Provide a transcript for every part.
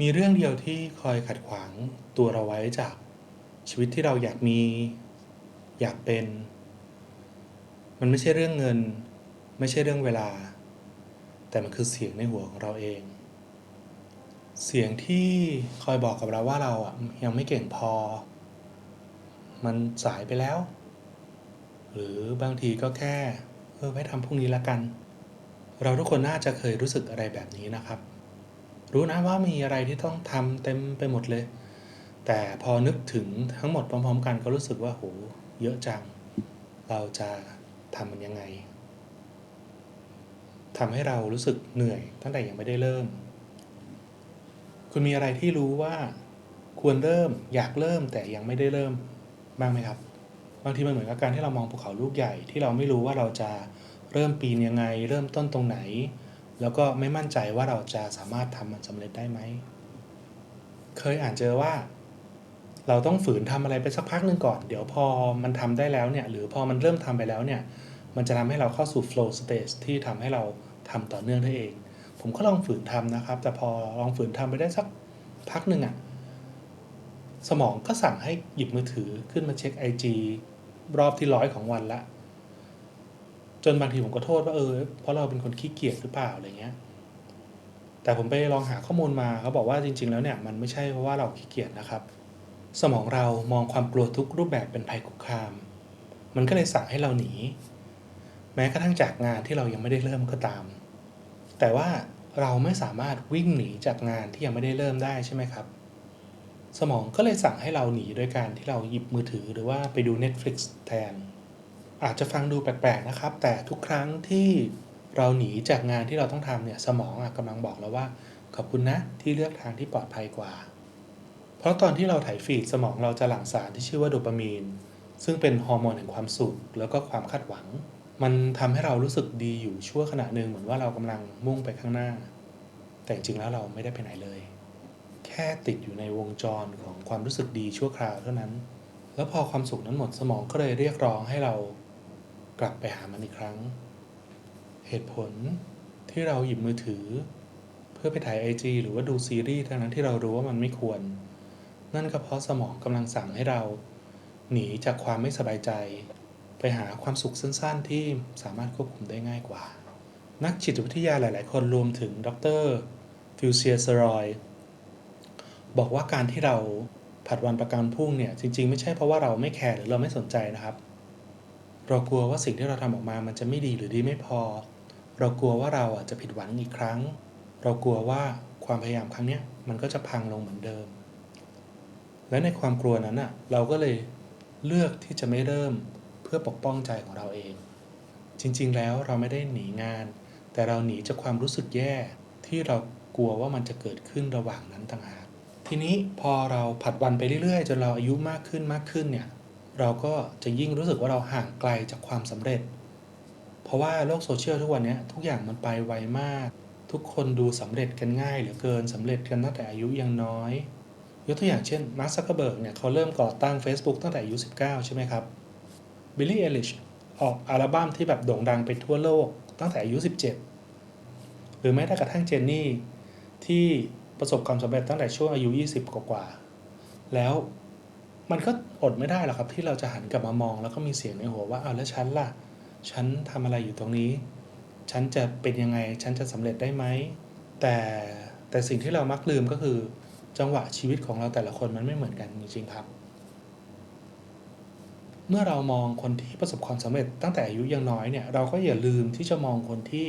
มีเรื่องเดียวที่คอยขัดขวางตัวเราไว้จากชีวิตที่เราอยากมี อยากเป็น มันไม่ใช่เรื่องเงิน ไม่ใช่เรื่องเวลา แต่มันคือเสียงในหัวของเราเอง เสียงที่คอยบอกกับเราว่าเราอะยังไม่เก่งพอ มันสายไปแล้ว หรือบางทีก็แค่เออไว้ทำพรุ่งนี้ละกัน เราทุกคนน่าจะเคยรู้สึกอะไรแบบนี้นะครับ รู้นะว่ามีอะไรที่ต้องทำเต็มไปหมดเลย แต่พอนึกถึงทั้งหมดพร้อม ๆ กันก็รู้สึกว่าโหเยอะจัง เราจะทำมันยังไงทำให้เรารู้สึกเหนื่อยตั้งแต่ยังไม่ได้เริ่ม คุณมีอะไรที่รู้ว่าควรเริ่มอยากเริ่มแต่ยังไม่ได้เริ่มบ้างไหมครับ บางทีมันเหมือนกับการที่เรามองภูเขาลูกใหญ่ที่เราไม่รู้ว่าเราจะเริ่มปีนยังไง เริ่มต้นตรงไหน แล้วก็ไม่มั่นใจว่าเราจะสามารถทำมันสำเร็จได้ไหม เคยอ่านเจอว่า เราต้องฝืนทำอะไรไปสักพักหนึ่งก่อน เดี๋ยวพอมันทำได้แล้วเนี่ย หรือพอมันเริ่มทำไปแล้วเนี่ย มันจะทำให้เราเข้าสู่ flow state ที่ทำให้เราทำต่อเนื่องได้เอง ผมก็ลองฝืนทำนะครับ แต่พอลองฝืนทำไปได้สักพักหนึ่งอะสมองก็สั่งให้หยิบมือถือขึ้นมาเช็ค IG รอบที่ร้อยของวันละ จนบางทีผมก็โทษว่าเออเพราะเราเป็นคนขี้เกียจหรือเปล่าอะไรเงี้ย แต่ผมไปลองหาข้อมูลมาเขาบอกว่าจริง ๆ แล้วเนี่ยมันไม่ใช่เพราะว่าเราขี้เกียจนะครับ สมองเรามองความกลัวทุกรูปแบบเป็นภัยคุกคาม มันก็เลยสั่งให้เราหนี แม้กระทั่งจากงานที่เรายังไม่ได้เริ่มก็ตาม แต่ว่าเราไม่สามารถวิ่งหนีจากงานที่ยังไม่ได้เริ่มได้ใช่ไหมครับ สมองก็เลยสั่งให้เราหนีโดยการที่เราหยิบมือถือหรือว่าไปดู Netflix แทน อาจจะฟังดูแปลกๆนะครับ แต่ทุกครั้งที่เราหนีจากงานที่เราต้องทำเนี่ยสมองอกำลังบอกเราว่า ขอบคุณนะที่เลือกทางที่ปลอดภัยกว่า เพราะตอนที่เราถ่ายฟีดสมองเราจะหลั่งสารที่ชื่อว่าโดปามีน ซึ่งเป็นฮอร์โมนแห่งความสุขแล้วก็ความคาดหวัง มันทำให้เรารู้สึกดีอยู่ชั่วขณะหนึ่งเหมือนว่าเรากำลังมุ่งไปข้างหน้า แต่จริงๆแล้วเราไม่ได้ไปไหนเลย แค่ติดอยู่ในวงจรของความรู้สึกดีชั่วคราวเท่านั้น แล้วพอความสุขนั้นหมดสมองก็เลยเรียกร้องให้เรา กลับไปหามันอีกครั้ง เหตุผลที่เราหยิบมือถือ เพื่อไปถ่ายไอจีหรือว่าดูซีรีส์ทั้งนั้นที่เรารู้ว่ามันไม่ควร นั่นก็เพราะสมองกำลังสั่งให้เรา หนีจากความไม่สบายใจ ไปหาความสุขสั้นๆ ที่สามารถควบคุมได้ง่ายกว่า นักจิตวิทยาหลาย ๆ คนรวมถึงดรฟิวเซียสรอยบอกว่าการที่เราผัดวันประกันพรุ่งเนี่ยจริง ๆ ไม่ใช่เพราะว่าเราไม่แคร์หรือเราไม่สนใจนะครับ เรากลัวว่าสิ่งที่เราทำออกมามันจะไม่ดีหรือดีไม่พอ เรากลัวว่าเราอะจะผิดหวังอีกครั้ง เรากลัวว่าความพยายามครั้งเนี้ยมันก็จะพังลงเหมือนเดิม และในความกลัวนั้นอะเราก็เลยเลือกที่จะไม่เริ่มเพื่อปกป้องใจของเราเอง จริง ๆ แล้วเราไม่ได้หนีงาน แต่เราหนีจากความรู้สึกแย่ที่เรากลัวว่ามันจะเกิดขึ้นระหว่างนั้นต่างหากทีนี้พอเราผัดวันไปเรื่อยๆจนเราอายุมากขึ้นมากขึ้นเนี่ย เราก็จะยิ่งรู้สึกว่าเราห่างไกลจากความสำเร็จ เพราะว่าโลกโซเชียลทุกวันนี้ทุกอย่างมันไปไวมาก ทุกคนดูสำเร็จกันง่ายเหลือเกินสำเร็จกันตั้งแต่อายุยังน้อย ยกตัวอย่างเช่นมาร์คซักเกอร์เบิร์กเนี่ยเขาเริ่มก่อตั้ง Facebook ตั้งแต่อายุ 19 ใช่ไหมครับบิลลี่เอลิชออกอัลบั้มที่แบบโด่งดังไปทั่วโลกตั้งแต่อายุ 17 หรือแม้แต่กระทั่งเจนนี่ที่ประสบความสำเร็จตั้งแต่ช่วงอายุ 20 กว่า แล้ว มันก็อดไม่ได้หรอกครับที่เราจะหันกลับมามองแล้วก็มีเสียงในหัวว่าเอาแล้วฉันล่ะ ฉันทำอะไรอยู่ตรงนี้ ฉันจะเป็นยังไง ฉันจะสำเร็จได้ไหม แต่แต่สิ่งที่เรามักลืมก็คือ จังหวะชีวิตของเราแต่ละคนมันไม่เหมือนกันจริงๆครับ เมื่อเรามองคนที่ประสบความสำเร็จตั้งแต่อายุยังน้อยเนี่ยเราก็อย่าลืมที่จะมองคนที่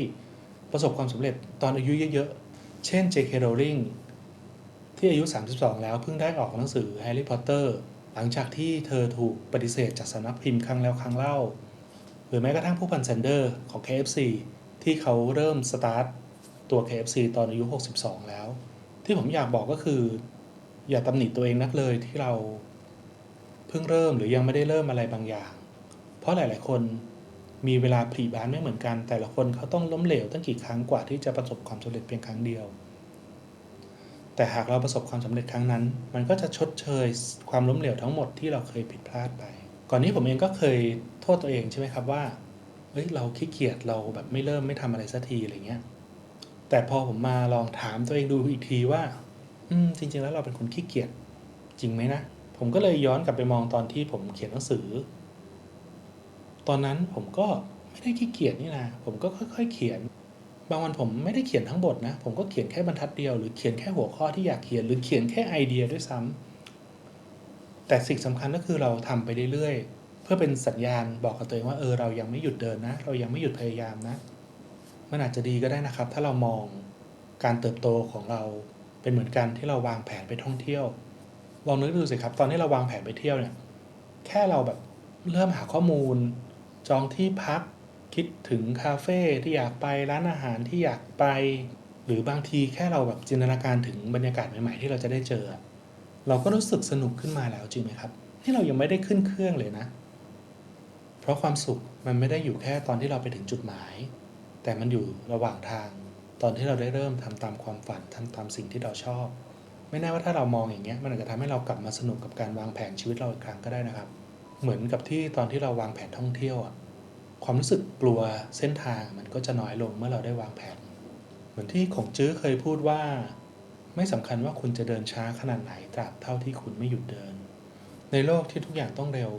ประสบความสำเร็จตอนอายุเยอะๆ เช่น J.K. Rowling ที่อายุ 32 แล้วเพิ่งได้ออกหนังสือ Harry Potter หลังจากที่เธอถูกปฏิเสธจากสำนักพิมพ์ครั้งแล้วครั้งเล่า หรือแม้กระทั่งผู้พันแซนเดอร์ของ KFC ที่เขาเริ่มสตาร์ทตัว KFC ตอนอายุ 62 แล้ว ที่ผมอยากบอกก็คือ อย่าตำหนิตัวเองนักเลยที่เราเพิ่งเริ่มหรือยังไม่ได้เริ่มอะไรบางอย่าง เพราะหลาย ๆ คนมีเวลาผลิบานไม่เหมือนกัน แต่ละคนเขาต้องล้มเหลวตั้งกี่ครั้งกว่าที่จะประสบความสำเร็จเพียงครั้งเดียว แต่หากเราประสบความสำเร็จครั้งนั้น มันก็จะชดเชยความล้มเหลวทั้งหมดที่เราเคยผิดพลาดไป ก่อนนี้ผมเองก็เคยโทษตัวเองใช่ไหมครับว่าเฮ้ยเราขี้เกียจเราแบบไม่เริ่มไม่ทำอะไรสักทีอะไรเงี้ย แต่พอผมมาลองถามตัวเองดูอีกทีว่า อืมจริง ๆ แล้วเราเป็นคนขี้เกียจจริงไหมนะ ผมก็เลยย้อนกลับไปมองตอนที่ผมเขียนหนังสือ ตอนนั้นผมก็ไม่ได้ขี้เกียจนี่นะผมก็ค่อย ๆ เขียน บางวันผมไม่ได้เขียนทั้งบทนะ ผมก็เขียนแค่บรรทัดเดียว หรือเขียนแค่หัวข้อที่อยากเขียน หรือเขียนแค่ไอเดียด้วยซ้ำแต่สิ่งสำคัญก็คือเราทำไปเรื่อยๆ เพื่อเป็นสัญญาณบอกกับตัวเองว่าเออเรายังไม่หยุดเดินนะ เรายังไม่หยุดพยายามนะ มันอาจจะดีก็ได้นะครับ ถ้าเรามองการเติบโตของเราเป็นเหมือนกันที่เราวางแผนไปท่องเที่ยว ลองนึกดูสิครับ ตอนที่เราวางแผนไปเที่ยวเนี่ย แค่เราแบบเริ่มหาข้อมูล จองที่พัก คิดถึงคาเฟ่ที่อยากไปร้านอาหารที่อยากไป หรือบางทีแค่เราแบบจินตนาการถึงบรรยากาศใหม่ๆที่เราจะได้เจอ เราก็รู้สึกสนุกขึ้นมาแล้วจริงไหมครับที่เรายังไม่ได้ขึ้นเครื่องเลยนะ เพราะความสุขมันไม่ได้อยู่แค่ตอนที่เราไปถึงจุดหมาย แต่มันอยู่ระหว่างทาง ตอนที่เราได้เริ่มทำตามความฝันทำตามสิ่งที่เราชอบ ไม่แน่ว่าถ้าเรามองอย่างเงี้ยมันอาจจะทำให้เรากลับมาสนุกกับการวางแผนชีวิตเราอีกครั้งก็ได้นะครับ เหมือนกับที่ตอนที่เราวางแผนท่องเที่ยวอะ ความรู้สึกกลัวเส้นทางมันก็จะน้อยลงเมื่อเราได้วางแผน เหมือนที่ของจื้อเคยพูดว่า ไม่สำคัญว่าคุณจะเดินช้าขนาดไหนตราบเท่าที่คุณไม่หยุดเดิน ในโลกที่ทุกอย่างต้องเร็ว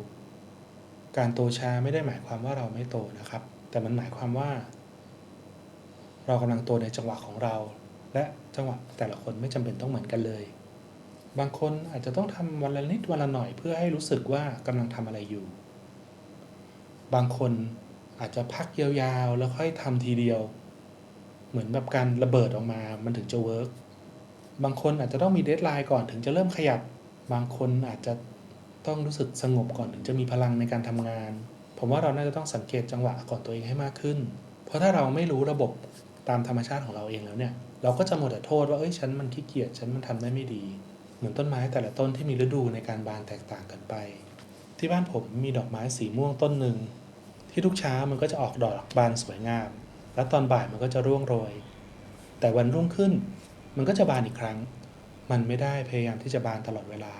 การโตช้าไม่ได้หมายความว่าเราไม่โตนะครับ แต่มันหมายความว่า เรากำลังโตในจังหวะของเรา และจังหวะแต่ละคนไม่จำเป็นต้องเหมือนกันเลย บางคนอาจจะต้องทำวันละนิดวันละหน่อยเพื่อให้รู้สึกว่ากำลังทำอะไรอยู่ บางคน อาจจะพักยาวๆ แล้วค่อยทำทีเดียว เหมือนแบบการระเบิดออกมามันถึงจะเวิร์กบางคนอาจจะต้องมีเดทไลน์ก่อนถึงจะเริ่มขยับ บางคนอาจจะต้องรู้สึกสงบก่อนถึงจะมีพลังในการทำงาน ผมว่าเราน่าจะต้องสังเกตจังหวะก่อนตัวเองให้มากขึ้น เพราะถ้าเราไม่รู้ระบบตามธรรมชาติของเราเองแล้วเนี่ย เราก็จะหมดแต่โทษว่าเอ้ยฉันมันขี้เกียจฉันมันทำได้ไม่ดี เหมือนต้นไม้แต่ละต้นที่มีฤดูในการบานแตกต่างกันไป ที่บ้านผมมีดอกไม้สีม่วงต้นหนึ่ง ที่ทุกเช้ามันก็จะออกดอกบานสวยงาม แล้วตอนบ่ายมันก็จะร่วงโรย แต่วันรุ่งขึ้นมันก็จะบานอีกครั้ง มันไม่ได้พยายามที่จะบานตลอดเวลา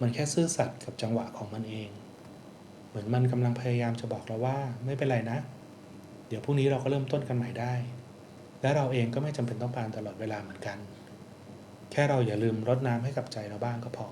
มันแค่ซื่อสัตย์กับจังหวะของมันเอง เหมือนมันกำลังพยายามจะบอกเราว่าไม่เป็นไรนะ เดี๋ยวพรุ่งนี้เราก็เริ่มต้นกันใหม่ได้ และเราเองก็ไม่จำเป็นต้องบานตลอดเวลาเหมือนกัน แค่เราอย่าลืมรดน้ำให้กับใจเราบ้างก็พอ